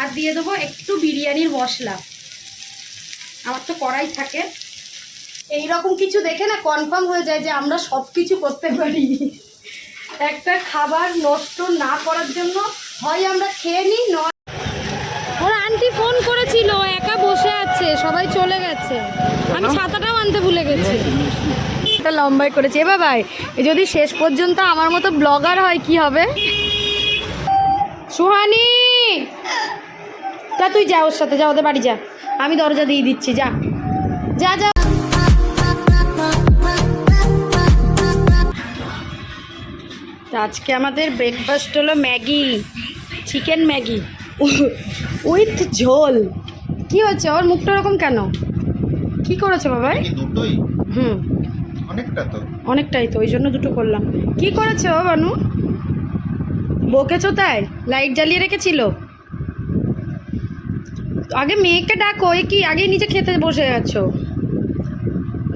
আর দিয়ে দেবো একটু বিরিয়ানির মশলা। আমার তো কড়াই থাকে। এই রকম কিছু দেখে না কনফার্ম হয়ে যায় যে আমরা সব কিছু করতে পারি। একটা খাবার নষ্ট না করার জন্য হয় আমরা খেয়ে নিই নয় ওর আন্টি ফোন করেছিল একা বসে আছে সবাই চলে গেছে। আমি ছাতাটাও আনতে ভুলে গেছি। এটা লম্বাই করেছে। এ বাবাই এ যদি শেষ পর্যন্ত আমার মতো ব্লগার হয় কি হবে? সুহানি! তা তুই যা ওর সাথে যা ওদের বাড়ি যা। আমি দরজা দিয়ে দিচ্ছি যা। যা যা। আজকে আমাদের ব্রেকফাস্ট হলো ম্যাগি চিকেন ম্যাগি। উইথ ঝোল। কি হচ্ছে ওর মুখটা ওরকম কেন? কি করেছে বাবাই হুম। অনেকটা তো। অনেকটাই তো ওই জন্য দুটো করলাম। কি করেছে ও বানু? বকেছো তাই? লাইট জ্বালিয়ে রেখেছিল? আগে মেয়েকে ডাকো এ কি আগে নিচে খেতে বসে আছো?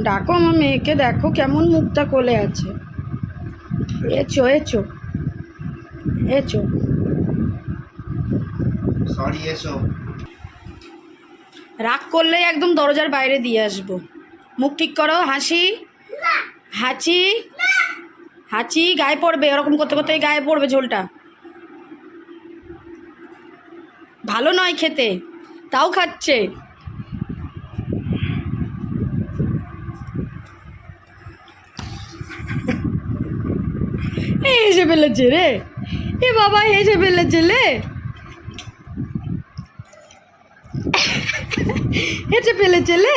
ডাকো আমার মেয়েকে দেখো কেমন মুখটা কোলে আছে। এছো এছো এছো। সরি এসো। রাগ করলেই একদম দরজার বাইরে দিয়ে আসব। মুখ ঠিক করো হাসি? হাঁচি? হাঁচি গায়ে পড়বে এরকম করতে করতে গায়ে পড়বে ঝোলটা। ভালো নয় খেতে। তাও খাচ্ছে। হেসে ফেলেছে রে। এ বাবা হেসে ফেলেছে রে হেসে ফেলেছে রে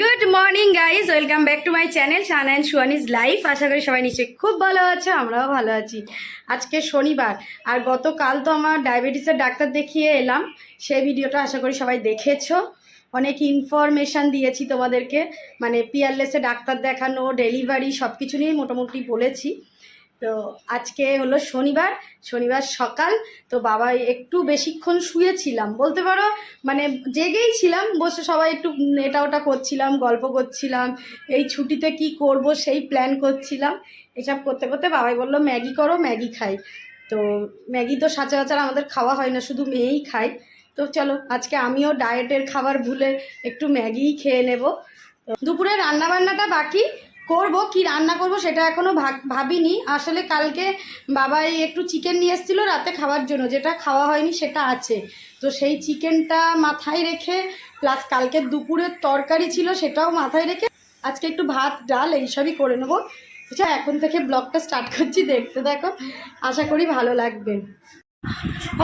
good morning guys welcome back to my channel Shan and সুয়ানিজ life আশা করি সবাই নিশ্চয়ই খুব ভালো আছে, আমরাও ভালো আছি। আজকে শনিবার, আর গতকাল তো আমার ডায়াবেটিসের ডাক্তার দেখিয়ে এলাম। সেই ভিডিওটা আশা করি সবাই দেখেছ। অনেক ইনফরমেশান দিয়েছি তোমাদেরকে। মানে পিয়ারলেসে ডাক্তার দেখানো ডেলিভারি সব কিছু নিয়েই মোটামুটি বলেছি। তো আজকে হলো শনিবার শনিবার সকাল, তো বাবা একটু বেশিক্ষণ শুয়েছিলাম। বলতে পারো মানে জেগেই ছিলাম, বসে সবাই একটু এটা ওটা করছিলাম, গল্প করছিলাম, এই ছুটিতে কি করব সেই প্ল্যান করছিলাম। এসব করতে করতে বাবাই বলল, ম্যাগি করো, ম্যাগি খাই। তো ম্যাগি তো সচরাচর আমাদের খাওয়া হয় না, শুধু মেয়েই খায়। তো চলো, আজকে আমিও ডায়েটের খাবার ভুলে একটু ম্যাগিই খেয়ে নেব। দুপুরে রান্না বান্নাটা বাকি করব, কি রান্না করব সেটা এখনও ভাবিনি। আসলে কালকে বাবাই একটু চিকেন নিয়ে এসেছিল রাতে খাওয়ার জন্য, যেটা খাওয়া হয়নি সেটা আছে। তো সেই চিকেনটা মাথায় রেখে প্লাস কালকে দুপুরের তরকারি ছিল সেটাও মাথায় রেখে, আজকে একটু ভাত, ডাল এইসবই করে নেব। আচ্ছা এখন থেকে ব্লগটা স্টার্ট করছি, দেখতে দেখো। আশা করি ভালো লাগবে।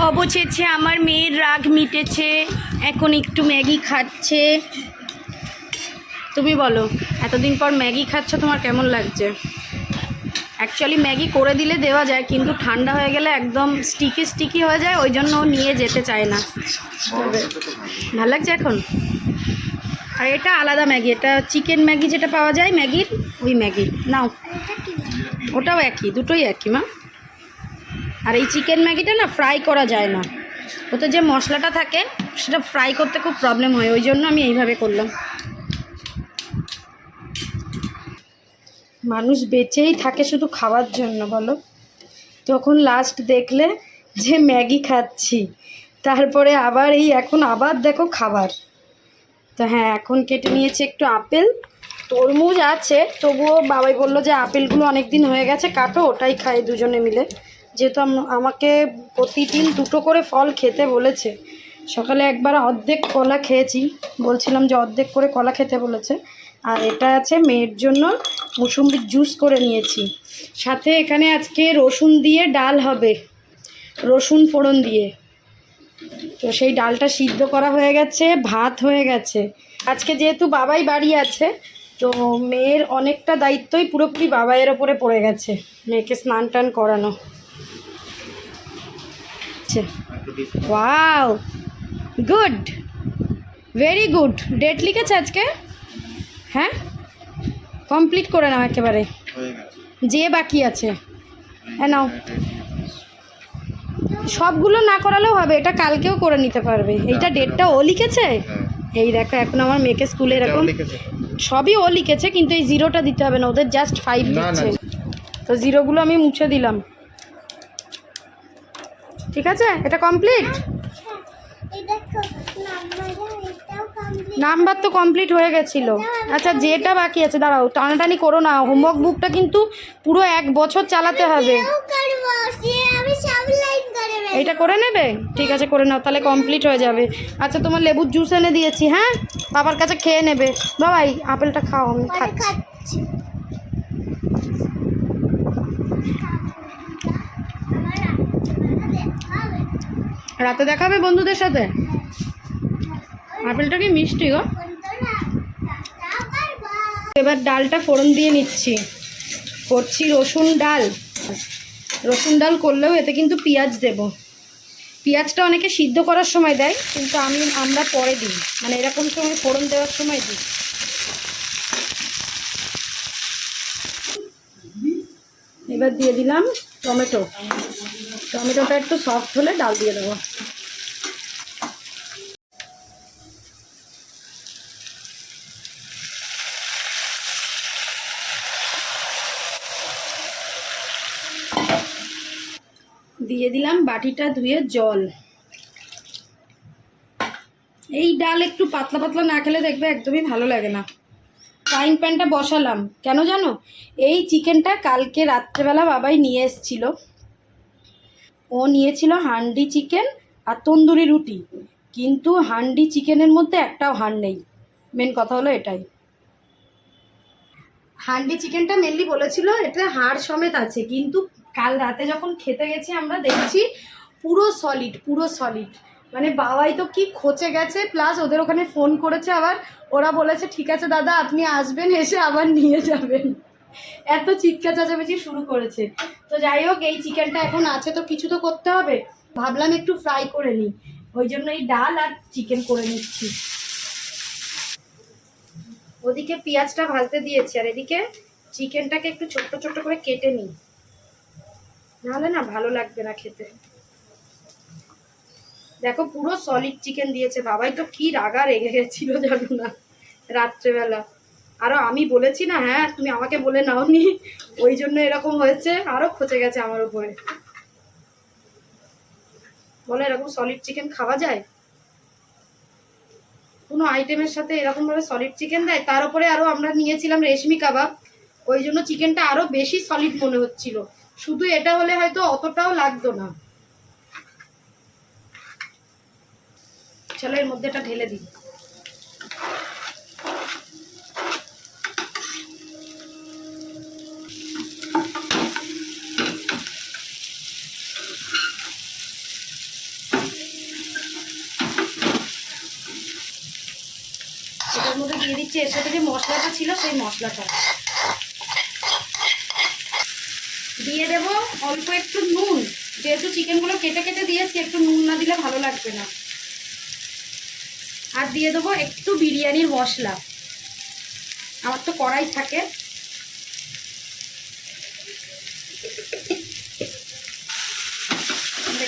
অবশেষে আমার মেয়ের রাগ মিটেছে, এখন একটু ম্যাগি খাচ্ছে। তুমি বলো, এতদিন পর ম্যাগি খাচ্ছ, তোমার কেমন লাগছে? অ্যাকচুয়ালি ম্যাগি করে দিলে দেওয়া যায়, কিন্তু ঠান্ডা হয়ে গেলে একদম স্টিকি স্টিকি হয়ে যায়, ওই জন্য নিয়ে যেতে চায় না। ভালো লাগছে এখন? আর এটা আলাদা ম্যাগি, এটা চিকেন ম্যাগি যেটা পাওয়া যায়, ম্যাগির, ওই ম্যাগি। নাও। ওটাও একই, দুটোই একই, মা। আর এই চিকেন ম্যাগিটা না ফ্রাই করা যায় না। ওতে যে মশলাটা থাকে, সেটা ফ্রাই করতে খুব প্রবলেম হয়, ওই জন্য আমি এইভাবে করলাম। মানুষ বেঁচেই থাকে শুধু খাওয়ার জন্য, বলো? তখন লাস্ট দেখলে যে ম্যাগি খাচ্ছি, তারপরে আবার এই এখন আবার দেখো খাবার। তো হ্যাঁ এখন কেটে নিয়েছি একটু আপেল। তরমুজ আছে, তবুও বাবাই বলল যে আপেলগুলো অনেক দিন হয়ে গেছে, কাটো, ওটাই খাই দুজনে মিলে। যেহেতু আমাকে প্রতিদিন দুটো করে ফল খেতে বলেছে। সকালে একবার অর্ধেক কলা খেয়েছি, বলছিলাম যে অর্ধেক করে কলা খেতে বলেছে। আর এটা আছে মেয়ের জন্য মুসুম্বির জুস করে নিয়েছি। সাথে এখানে আজকে রসুন দিয়ে ডাল হবে। রসুন ফোড়ন দিয়ে। তো সেই ডালটা সিদ্ধ করা হয়ে গেছে, ভাত হয়ে গেছে। আজকে যেহেতু বাবাই বাড়ি আছে, তো মেয়ের অনেকটা দায়িত্বই পুরোপুরি বাবাইয়ের ওপরে পড়ে গেছে, মেয়েকে স্নান টান করানো। Good, very good. ডেট লিখেছে আজকে? হ্যাঁ? কমপ্লিট করে নাও একেবারে। হয়ে যে বাকি আছে। হ্যাঁ নাও। সবগুলো না করালেও হবে এটা কালকেও করে নিতে পারবে। এইটা ডেটটা ও লিখেছে? হ্যাঁ। এই দেখো এখন আমার মেয়েকে স্কুলে এরকম সবই ও লিখেছে কিন্তু এই জিরোটা দিতে হবে না ওদের জাস্ট ফাইভ। দিচ্ছে। তো জিরোগুলো আমি মুছে দিলাম। ঠিক আছে? এটা কমপ্লিট এই দেখো নাম্বার এটাও কমপ্লিট নাম্বার তো কমপ্লিট হয়ে গেছিল। আচ্ছা যেটা বাকি আছে দাঁড়াও টানাটানি করো না। হোমওয়ার্ক বুকটা কিন্তু পুরো এক বছর চালাতে হবে। লাইন করে নেবে? ঠিক আছে করে নাও তাহলে কমপ্লিট হয়ে যাবে। আচ্ছা তোমার লেবুর জুস এনে দিয়েছি হ্যাঁ? বাবার কাছে খেয়ে নেবে। বাবাই আপেলটা খাও আমি খাচ্ছি। রাতে দেখাবে বন্ধুদের সাথে? আপেলটা কি মিষ্টি গো। এবার ডালটা ফোড়ন দিয়ে নিচ্ছি। করছি রসুন ডাল। রসুন ডাল করলেও এতে কিন্তু পেঁয়াজ দেব। পেঁয়াজটা অনেকে সিদ্ধ করার সময় দেয়, কিন্তু আমি, আমরা পরে দিই। মানে এরকম সময় ফোড়ন দেওয়ার সময় দিই। এবার দিয়ে দিলাম টমেটো। টমেটোটা একটু সফট হলে ডাল দিয়ে দেবো। দিয়ে দিলাম বাটিটা ধুয়ে জল। এই ডাল একটু পাতলা পাতলা না খেলে দেখবে একদমই ভালো লাগে না। ফ্রাইং প্যানটা বসালাম। কেন জানো? এই চিকেনটা কালকে রাত্রেবেলা বাবাই নিয়ে এসছিল। ও নিয়েছিল হান্ডি চিকেন আর তন্দুরি রুটি। কিন্তু হান্ডি চিকেনের মধ্যে একটাও হাড় নেই। মেন কথা হলো এটাই। হান্ডি চিকেনটা মেনলি বলেছিল এটা হাড় সমেত আছে। কিন্তু কাল রাতে যখন খেতে গেছি, আমরা দেখছি পুরো সলিড পুরো সলিড মানে বাবাই তো কি খচে গেছে প্লাস ওদের ওখানে ফোন করেছে আবার, ওরা বলেছে, ঠিক আছে দাদা, আপনি আসবেন, এসে আবার নিয়ে যাবেন। এত চিৎকার চেঁচামেচি শুরু করেছে। তো যাই হোক, এই চিকেনটা এখন আছে, তো কিছু তো করতে হবে। ভাবলাম একটু ফ্রাই করে নিই। ওই জন্য এই ডাল আর চিকেন করে নিচ্ছি। ওদিকে পেঁয়াজটা ভাজতে দিয়েছি, আর এদিকে চিকেনটাকে একটু ছোট্ট ছোট্ট করে কেটে নিই। নাহলে না ভালো লাগবে না খেতে। দেখো পুরো সলিড চিকেন দিয়েছে। বাবাই তো কি রাগা রেগে গেছিল জানো না? রাত্রেবেলা। আরও আমি বলেছি না হ্যাঁ তুমি আমাকে বলে নাওনি, ওই জন্য এরকম হয়েছে। আরও খচে গেছে আমার উপরে। বলে, এরকম সলিড চিকেন খাওয়া যায়? কোনো আইটেমের সাথে এরকম ভাবে সলিড চিকেন দেয়? তার উপরে আরও আমরা নিয়েছিলাম রেশমি কাবাব। ওই জন্য চিকেনটা আরও বেশি সলিড মনে হচ্ছিল। শুধু এটা হলে হয়তো অতটাও লাগতো না। চলো এর মধ্যে এটা ঢেলে দিই। এটার মধ্যে দিয়ে দিচ্ছি, এর সাথে যে মশলাটা ছিল সেই মশলাটা। দিয়ে দেবো অল্প একটু নুন। যেহেতু চিকেনগুলো কেটে কেটে দিয়েছি, একটু নুন না দিলে ভালো লাগবে না। আর দিয়ে দেবো একটু বিরিয়ানির মশলা। আমার তো কড়াই থাকে।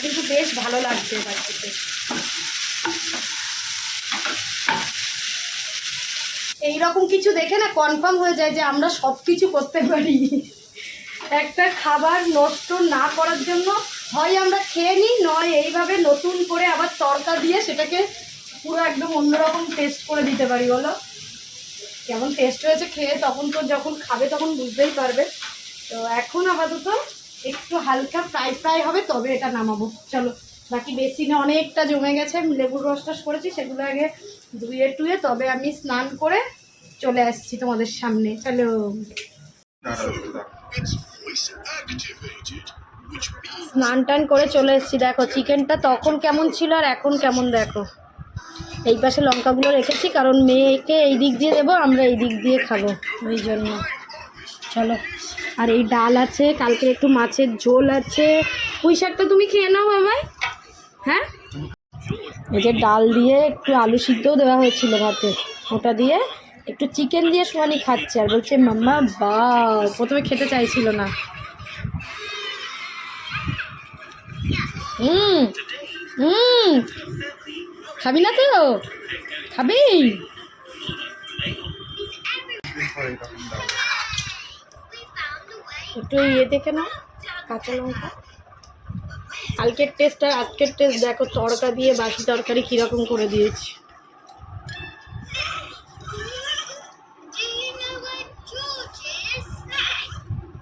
কিন্তু বেশ ভালো লাগবে এবার খেতে। এইরকম কিছু দেখে না কনফার্ম হয়ে যায় যে আমরা সব কিছু করতে পারি একটা খাবার নষ্ট না করার জন্য হয় আমরা খেয়ে নিই, নয় এইভাবে নতুন করে আবার তরকা দিয়ে সেটাকে পুরো একদম অন্যরকম টেস্ট করে দিতে পারি, বলো? কেমন টেস্ট হয়েছে খেয়ে তখন তো যখন খাবে তখন বুঝতেই পারবে। তো এখন আপাতত একটু হালকা ফ্রাই ফ্রাই হবে, তবে এটা নামাবো। চলো, বাকি বেসিনে অনেকটা জমে গেছে লেবুর রস টস করেছি সেগুলো আগে ধুয়ে টুয়ে তবে আমি স্নান করে চলে আসছি তোমাদের সামনে। চলো স্নান টান করে চলে এসেছি, দেখো, চিকেনটা তখন কেমন ছিল আর এখন কেমন দেখো। এই পাশে লঙ্কাগুলো রেখেছি, কারণ মেয়েকে এই দিক দিয়ে দেবো, আমরা এই দিক দিয়ে খাব, ওই জন্য। চলো, আর এই ডাল আছে কালকে একটু মাছের ঝোল আছে। পুঁই শাকটা তুমি খেয়ে নাও বাবাই হ্যাঁ? এই যে ডাল দিয়ে একটু আলু সিদ্ধও দেওয়া হয়েছিল ভাতে, ওটা দিয়ে একটু চিকেন দিয়ে সোয়ানি খাচ্ছে আর বলছে, মাম্মা বা প্রথমে খেতে চাইছিল না। হুম হুম, খাবি না তো, খাবি। একটু ইয়ে দেখে না কাঁচা লঙ্কা। কালকের টেস্ট আর আজকের টেস্ট দেখো, তড়কা দিয়ে বাসি তরকারি কীরকম করে দিয়েছি।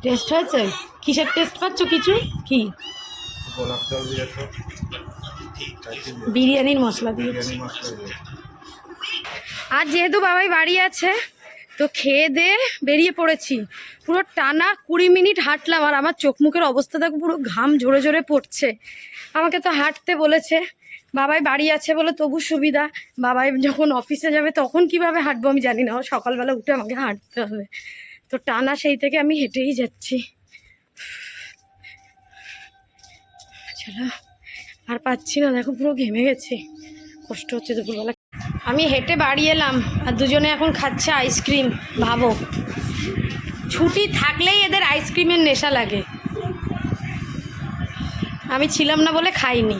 টেস্ট হয়েছে? কিসের টেস্ট পাচ্ছ কিছু? কি? বিরিয়ানির মশলা দিয়েছ। আর যেহেতু বাবাই বাড়ি আছে, তো খেয়ে দিয়ে বেরিয়ে পড়েছি। পুরো টানা কুড়ি মিনিট হাঁটলাম আর আমার চোখ মুখের অবস্থা দেখো, পুরো ঘাম ঝরে ঝরে পড়ছে। আমাকে তো হাঁটতে বলেছে। বাবাই বাড়ি আছে বলে তবু সুবিধা। বাবাই যখন অফিসে যাবে তখন কীভাবে হাঁটবো আমি জানি না। সকালবেলা উঠে আমাকে হাঁটতে হবে। তো টানা সেই থেকে আমি হেঁটেই যাচ্ছি। চলো, আর পাচ্ছি না, দেখো পুরো ঘেমে গেছে। কষ্ট হচ্ছে দুপুরবেলা। আমি হেঁটে বাড়ি এলাম, আর দুজনে এখন খাচ্ছে আইসক্রিম, ভাবো। ছুটি থাকলেই এদের আইসক্রিমের নেশা লাগে। আমি ছিলাম না বলে খাইনি।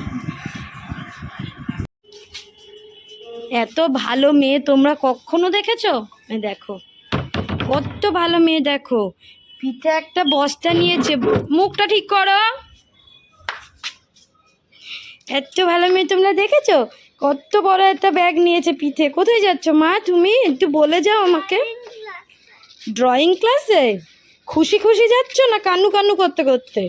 এত ভালো মেয়ে তোমরা কখনো দেখেছ? দেখো। কত ভালো মেয়ে দেখো। পিঠে একটা বস্তা নিয়েছে। মুখটা ঠিক করো। এত ভালো মেয়ে তোমরা দেখেছ? কত বড় একটা ব্যাগ নিয়েছে পিঠে। কোথায় যাচ্ছ মা তুমি? একটু বলে যাও আমাকে। ড্রয়িং ক্লাসে খুশি খুশি যাচ্ছ না কান্নু কান্নু করতে করতে?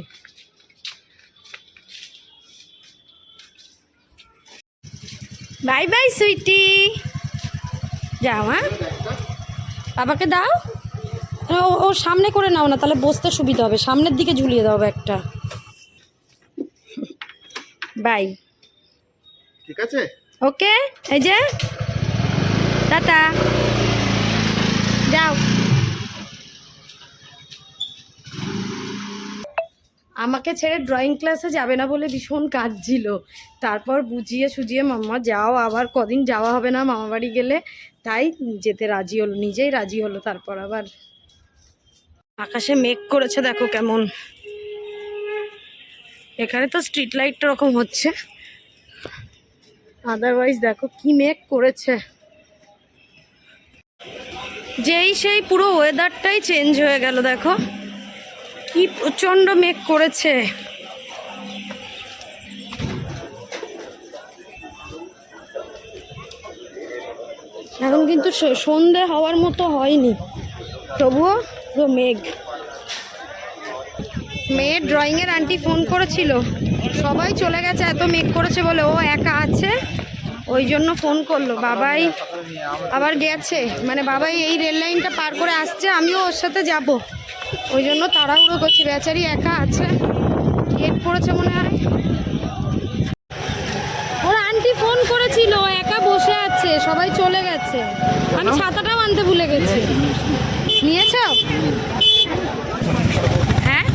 বাই বাই সুইটি যাও হ্যাঁ? বাবাকে দাও। ও সামনে করে নাও না তাহলে বসতে সুবিধা হবে। সামনের দিকে ঝুলিয়ে দাও একটা বাই। ঠিক আছে? ওকে এই যে। দাদা যাও আমাকে ছেড়ে ড্রয়িং ক্লাসে যাবে না বলে ভীষণ কাঁদছিল। তারপর বুঝিয়ে সুজিয়ে মাম্মা, যাও, আবার কদিন যাওয়া হবে না মামা বাড়ি গেলে। তাই যেতে রাজি হলো, নিজেই রাজি হলো তারপর আবার। আকাশে মেঘ করেছে, দেখো কেমন। এখানে তো স্ট্রিট লাইট রকম হচ্ছে। আদারওয়াইজ দেখো কি মেঘ করেছে। যেই সেই পুরো ওয়েদারটাই চেঞ্জ হয়ে গেল, দেখো। কি প্রচণ্ড মেঘ করেছে। এখন কিন্তু সন্ধে হওয়ার মতো হয়নি। তবুও পুরো মেঘ। মেয়ের ড্রয়িংয়ের আন্টি ফোন করেছিল। সবাই চলে গেছে, এত মেঘ করেছে বলে ও একা আছে। ওই জন্য ফোন করল। বাবাই আবার গেছে। মানে বাবাই এই রেল লাইনটা পার করে আসছে, আমিও ওর সাথে যাব। ওই জন্য তাড়াহুড়ো করছি বেচারি একা আছে। গেট পড়েছে মনে হয়। ওর আন্টি ফোন করেছিল একা বসে আছে সবাই চলে গেছে। আমি ছাতাটাও আনতে ভুলে গেছি। নিয়েছ? হ্যাঁ?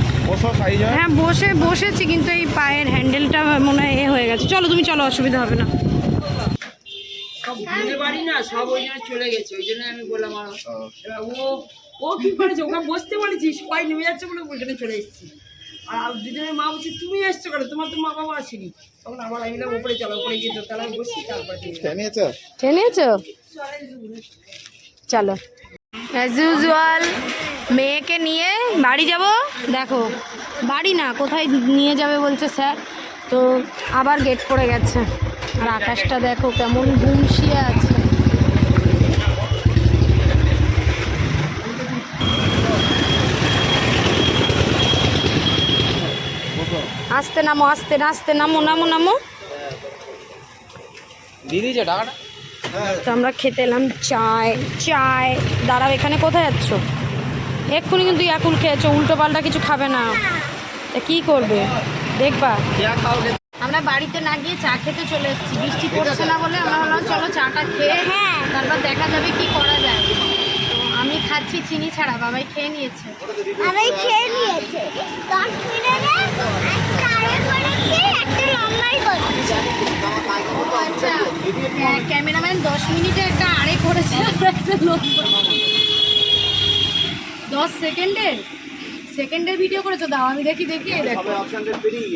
হ্যাঁ। বসে বসেছি কিন্তু এই পায়ের হ্যান্ডেলটা মনে হয় এ হয়ে গেছে। চলো তুমি চলো অসুবিধা হবে না। সব না সব ওই জন্য চলে গেছে ওই জন্য আমি বললাম আর। ও ও কি করেছে ওখানে বসতে বলেছি সবাই নেমে যাচ্ছে বলে ওইখানে চলে এসেছি। আর দুজনের মা বলছে তুমি এসছো কেন? তোমার তো মা বাবা আসেনি। তখন আমার আমি ওপরে চলো ওপরে গিয়ে দোতলায় বসি তারপরে নিয়েছো চলো। অ্যাজ ইউজুয়াল মেয়েকে নিয়ে বাড়ি যাব। দেখো বাড়ি না কোথায় নিয়ে যাবে বলছে স্যার। তো আবার গেট পড়ে গেছে। আর আকাশটা দেখো কেমন গুমসিয়ে আছে। আস্তে নামো আস্তে না আস্তে নামো নামো। নামো তো আমরা খেতে এলাম চায় চায়। দাঁড়াও এখানে কোথায় যাচ্ছ? এক্ষুনি কিন্তু ইয়াকুল খেয়েছো উল্টো পাল্টা কিছু খাবে না। তা কী করবে? দেখবা। আমরা বাড়িতে না গিয়ে চা খেতে চলে এসেছি। বৃষ্টি পড়ছে না বলে আমরা ভাবলাম চলো চাটা খেয়ে হ্যাঁ। তারপর দেখা যাবে কি করা যায়। আমি খাচ্ছি চিনি ছাড়া বাবাই খেয়ে নিয়েছে। আমি খেয়ে নিয়েছে। দশ মিনিটে ক্যামেরাম্যান দশ মিনিটে একটা আড়ে করেছে দশ সেকেন্ডের? সেকেন্ডের ভিডিও করেছ দাও, আমি দেখি দেখি,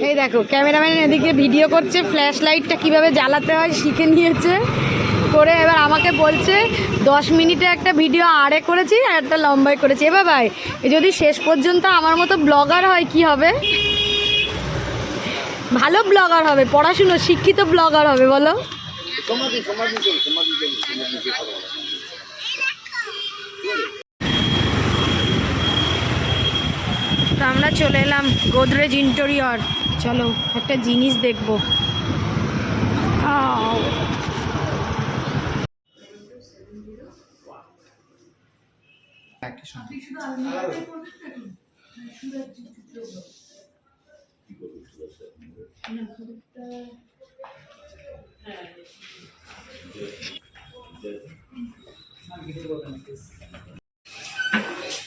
এই দেখো। ক্যামেরাম্যান এদিকে ভিডিও করছে ফ্ল্যাশ লাইটটা কীভাবে জ্বালাতে হয় শিখে নিয়েছে। করে এবার আমাকে বলছে, দশ মিনিটে একটা ভিডিও আড়ে করেছি আর একটা লম্বাই করেছি। এ বাবাই, যদি শেষ পর্যন্ত আমার মতো ব্লগার হয়, কি হবে? ভালো ব্লগার হবে পড়াশুনো শিক্ষিত ব্লগার হবে বলো। তো আমরা চলে এলাম গোদরেজ ইন্টেরিয়র চলো একটা জিনিস দেখব। আও।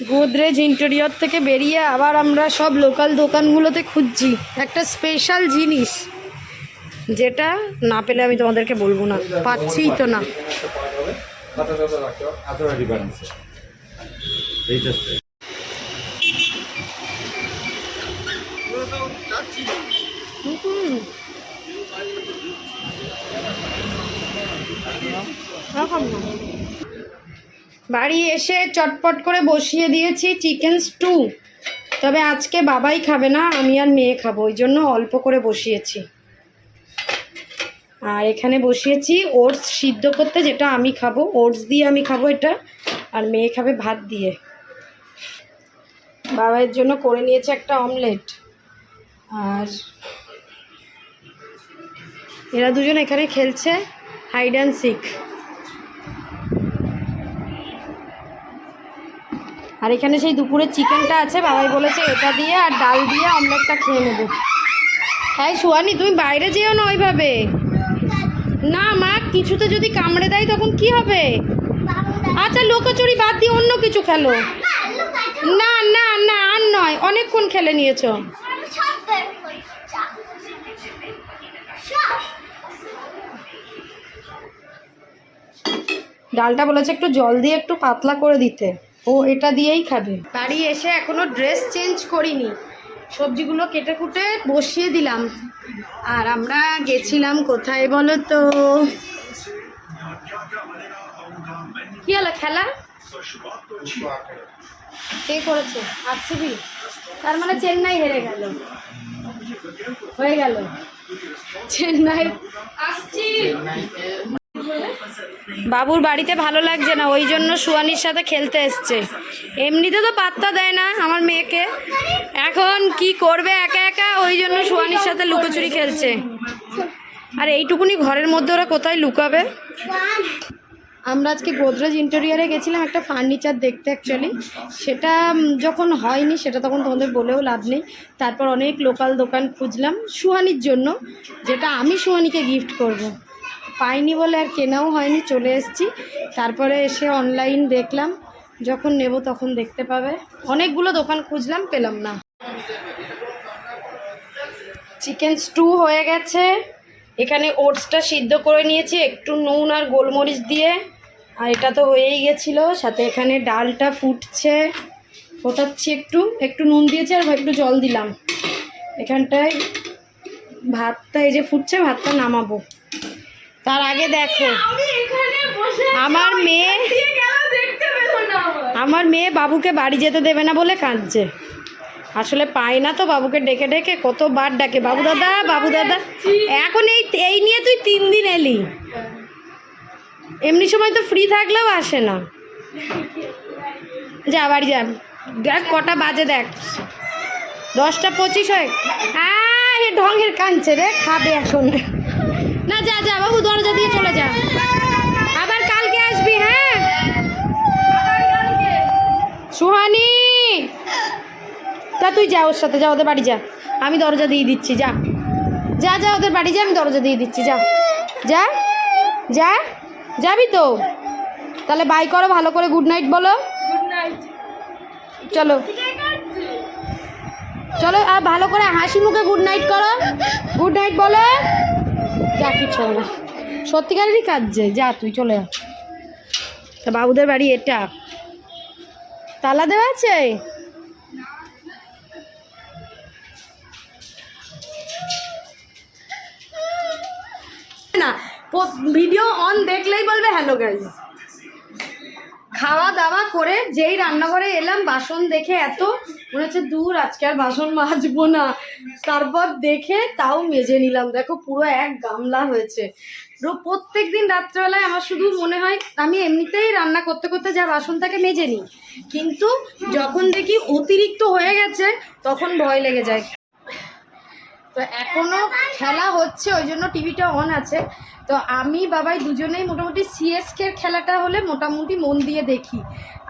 গোদরেজ ইন্টেরিয়র থেকে বেরিয়ে আবার আমরা সব লোকাল দোকানগুলোতে খুঁজছি। একটা স্পেশাল জিনিস, যেটা না পেলে আমি তোমাদেরকে বলব না। পাচ্ছিই তো না। বাড়ি এসে চটপট করে বসিয়ে দিয়েছি চিকেন স্টু তবে আজকে বাবাই খাবে না, আমি আর মেয়ে খাব, ওই জন্য অল্প করে বসিয়েছি। আর এখানে বসিয়েছি ওটস সিদ্ধ করতে, যেটা আমি খাব, ওটস দিয়ে আমি খাব এটা, আর মেয়ে খাবে ভাত দিয়ে। বাবাইয়ের জন্য করে নিয়েছে একটা অমলেট। আর এরা দুজন এখানে খেলছে হাইড অ্যান্ড সিক আর এখানে সেই দুপুরের চিকেনটা আছে, বাবাই বলেছে এটা দিয়ে আর ডাল দিয়ে অমলেটটা খেয়ে নেব। হ্যাঁ সুয়ানি তুমি বাইরে যেও না ওইভাবে। না, মা, কিছুতে যদি কামড়ে দেয় তখন কি হবে? আচ্ছা লোকচুরি বাদ দিয়ে অন্য কিছু খেলো। না না না, আর নয়, অনেকক্ষণ খেলে নিয়েছো। ডালটা বলেছে একটু জল দিয়ে একটু পাতলা করে দিতে। ও এটা দিয়েই খাবে। বাড়ি এসে এখনও ড্রেস চেঞ্জ করিনি। সবজিগুলো কেটে কুটে বসিয়ে দিলাম। আর আমরা গেছিলাম কোথায় বলো তো? কি হলো খেলা? কে করেছে? আরসিবি তার মানে চেন্নাই হেরে গেল। হয়ে গেল। চেন্নাই আসছি। বাবুর বাড়িতে ভালো লাগছে না, ওই জন্য সুয়ানির সাথে খেলতে এসছে। এমনিতে তো পাত্তা দেয় না আমার মেয়েকে। এখন কি করবে একা একা? ওই জন্য সুয়ানির সাথে লুকোচুরি খেলছে। আর এইটুকুনি ঘরের মধ্যে ওরা কোথায় লুকাবে? আমরা আজকে গোদরেজ ইন্টেরিয়ারে গেছিলাম একটা ফার্নিচার দেখতে অ্যাকচুয়ালি সেটা যখন হয়নি, সেটা তখন তোমাদের বলেও লাভ নেই। তারপর অনেক লোকাল দোকান খুঁজলাম সুহানির জন্য, যেটা আমি সুহানিকে গিফট করব। পাইনি বলে আর কেনাও হয়নি, চলে এসেছি। তারপরে এসে অনলাইন দেখলাম, যখন নেব তখন দেখতে পাবে। অনেকগুলো দোকান খুঁজলাম, পেলাম না। চিকেন স্টু হয়ে গেছে। এখানে ওটসটা সিদ্ধ করে নিয়েছি, একটু নুন আর গোলমরিচ দিয়ে। আর এটা তো হয়েই গেছিল, সাথে এখানে ডালটা ফুটছে। ফোটাচ্ছি একটু একটু নুন দিয়েছি আর একটু জল দিলাম। এখানটায় ভাতটা, এই যে ফুটছে, ভাতটা নামাবো। তার আগে দেখো। আমার মেয়ে আমার। মেয়ে বাবুকে বাড়ি যেতে দেবে না বলে কাঁদছে। আসলে পায় না তো বাবুকে ডেকে ডেকে কতবার ডাকে। বাবু দাদা বাবু দাদা এখন এই এই নিয়ে তুই তিন দিন এলি। এমনি সময় তো ফ্রি থাকলেও আসে না। যা বাড়ি যা। দেখ কটা বাজে দেখ। দশটা পঁচিশ হয় হ্যাঁ ঢঙের কাঁদছে রে খাবে এখন। না, যা যা, বাবু, দরজা দিয়ে চলে যা। আবার কালকে আসবি হ্যাঁ? সুহানি! তা তুই যা ওর সাথে, যা, ওদের বাড়ি যা। আমি দরজা দিয়ে দিচ্ছি, যা। যা যা, ওদের বাড়ি যা, আমি দরজা দিয়ে দিচ্ছি, যা। যা? যা? যাবি তো? তাহলে বাই করো, ভালো করে গুড নাইট বলো। চলো। চলো, আর ভালো করে হাসি মুখে গুড নাইট করো। গুড নাইট বলো। যা তুই না সত্যিকারেরই কাজ যে যা তুই চলে তা বাবুদের বাড়ি এটা। তালা দেওয়া আছে? না ভিডিও অন দেখলেই বলবে হ্যালো গাইজ খাওয়া দাওয়া করে যেই রান্নাঘরে এলাম, বাসন দেখে এত, মনে হচ্ছে দূর, আজকে আর বাসন মাজবো না। তারপর দেখে তাও মেজে নিলাম। দেখো, পুরো এক গামলা হয়েছে। প্রত্যেক দিন রাত্রেবেলায় আমার শুধু মনে হয়, আমি এমনিতেই রান্না করতে করতে যা বাসন থাকে মেজে নিই। কিন্তু যখন দেখি অতিরিক্ত হয়ে গেছে, তখন ভয় লেগে যায়। তো এখনও খেলা হচ্ছে, ওই জন্য টিভিটা অন আছে। তো আমি, বাবাই দুজনেই মোটামুটি সিএসকে খেলাটা হলে মোটামুটি মন দিয়ে দেখি।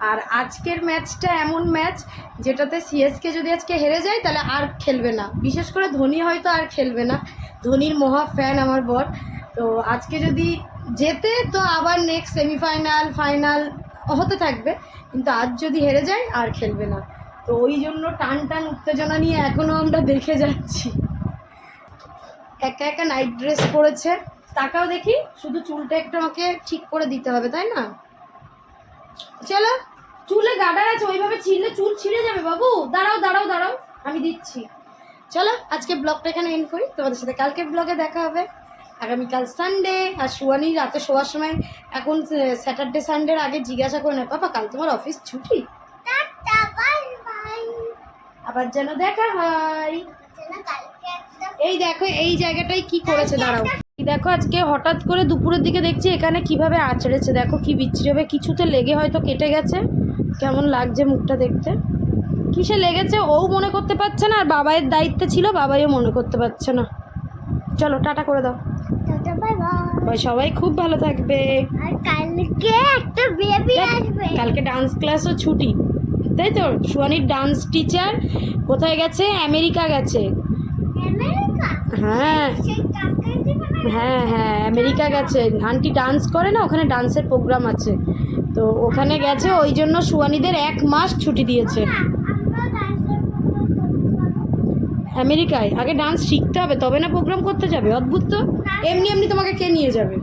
আর আজকের ম্যাচটা এমন ম্যাচ যেটাতে সিএসকে যদি আজকে হেরে যায় তাহলে আর খেলবে না। বিশেষ করে ধোনি হয়তো আর খেলবে না। ধোনির মহা ফ্যান আমার বর। তো আজকে যদি যেতে তো আবার নেক্সট সেমিফাইনাল ফাইনাল হতে থাকবে। কিন্তু আজ যদি হেরে যায় আর খেলবে না। তো ওই জন্য টান টান উত্তেজনা নিয়ে এখনও আমরা দেখে যাচ্ছি। একা একা নাইট ড্রেস পরেছে। তাকাও দেখি শুধু চুলটা একটু আমাকে ঠিক করে দিতে হবে তাই না? চলো চুলে গাডার আছে ওইভাবে ছিঁড়লে চুল ছিঁড়ে যাবে বাবু। দাঁড়াও দাঁড়াও দাঁড়াও আমি দিচ্ছি। চলো আজকে ব্লগটা এখানে এন্ড করি। তোমাদের সাথে কালকের ব্লগে দেখা হবে। আগামীকাল সানডে আর সুয়ানি রাতে শোয়ার সময়। এখন স্যাটারডে সানডের আগে জিজ্ঞাসা করে না পাপা কাল তোমার অফিস ছুটি? আবার যেন দেখা হয়। কালকে এই দেখো এই জায়গাটায় কি করেছে দাঁড়াও। দেখো আজকে হঠাৎ করে দুপুরের দিকে দেখছি এখানে কীভাবে আচড়েছে। দেখো কি বিচ্ছিরি হবে কিছুতে লেগে হয়তো কেটে গেছে। কেমন লাগছে মুখটা দেখতে? কিসে লেগেছে? ও মনে করতে পারছে না আর বাবাইয়ের দায়িত্বে ছিল বাবাইও মনে করতে পারছে না। চলো টাটা করে দাও। সবাই খুব ভালো থাকবে। আর কালকে একটা বেবি আসবে। কালকে ডান্স ক্লাসও ছুটি। তাই তো? সুয়ানির ডান্স টিচার কোথায় গেছে? আমেরিকা গেছে। আমেরিকা? হ্যাঁ। হ্যাঁ হ্যাঁ আমেরিকা গেছে। আন্টি ডান্স করে না? ওখানে ডান্সের প্রোগ্রাম আছে। তো ওখানে গেছে, ওই জন্য সুয়ানিদের এক মাস ছুটি দিয়েছে। আমেরিকায়? আগে ডান্স শিখতে হবে, তবে না প্রোগ্রাম করতে যাবে? অদ্ভুত তো। এমনি এমনি তোমাকে কে নিয়ে যাবে?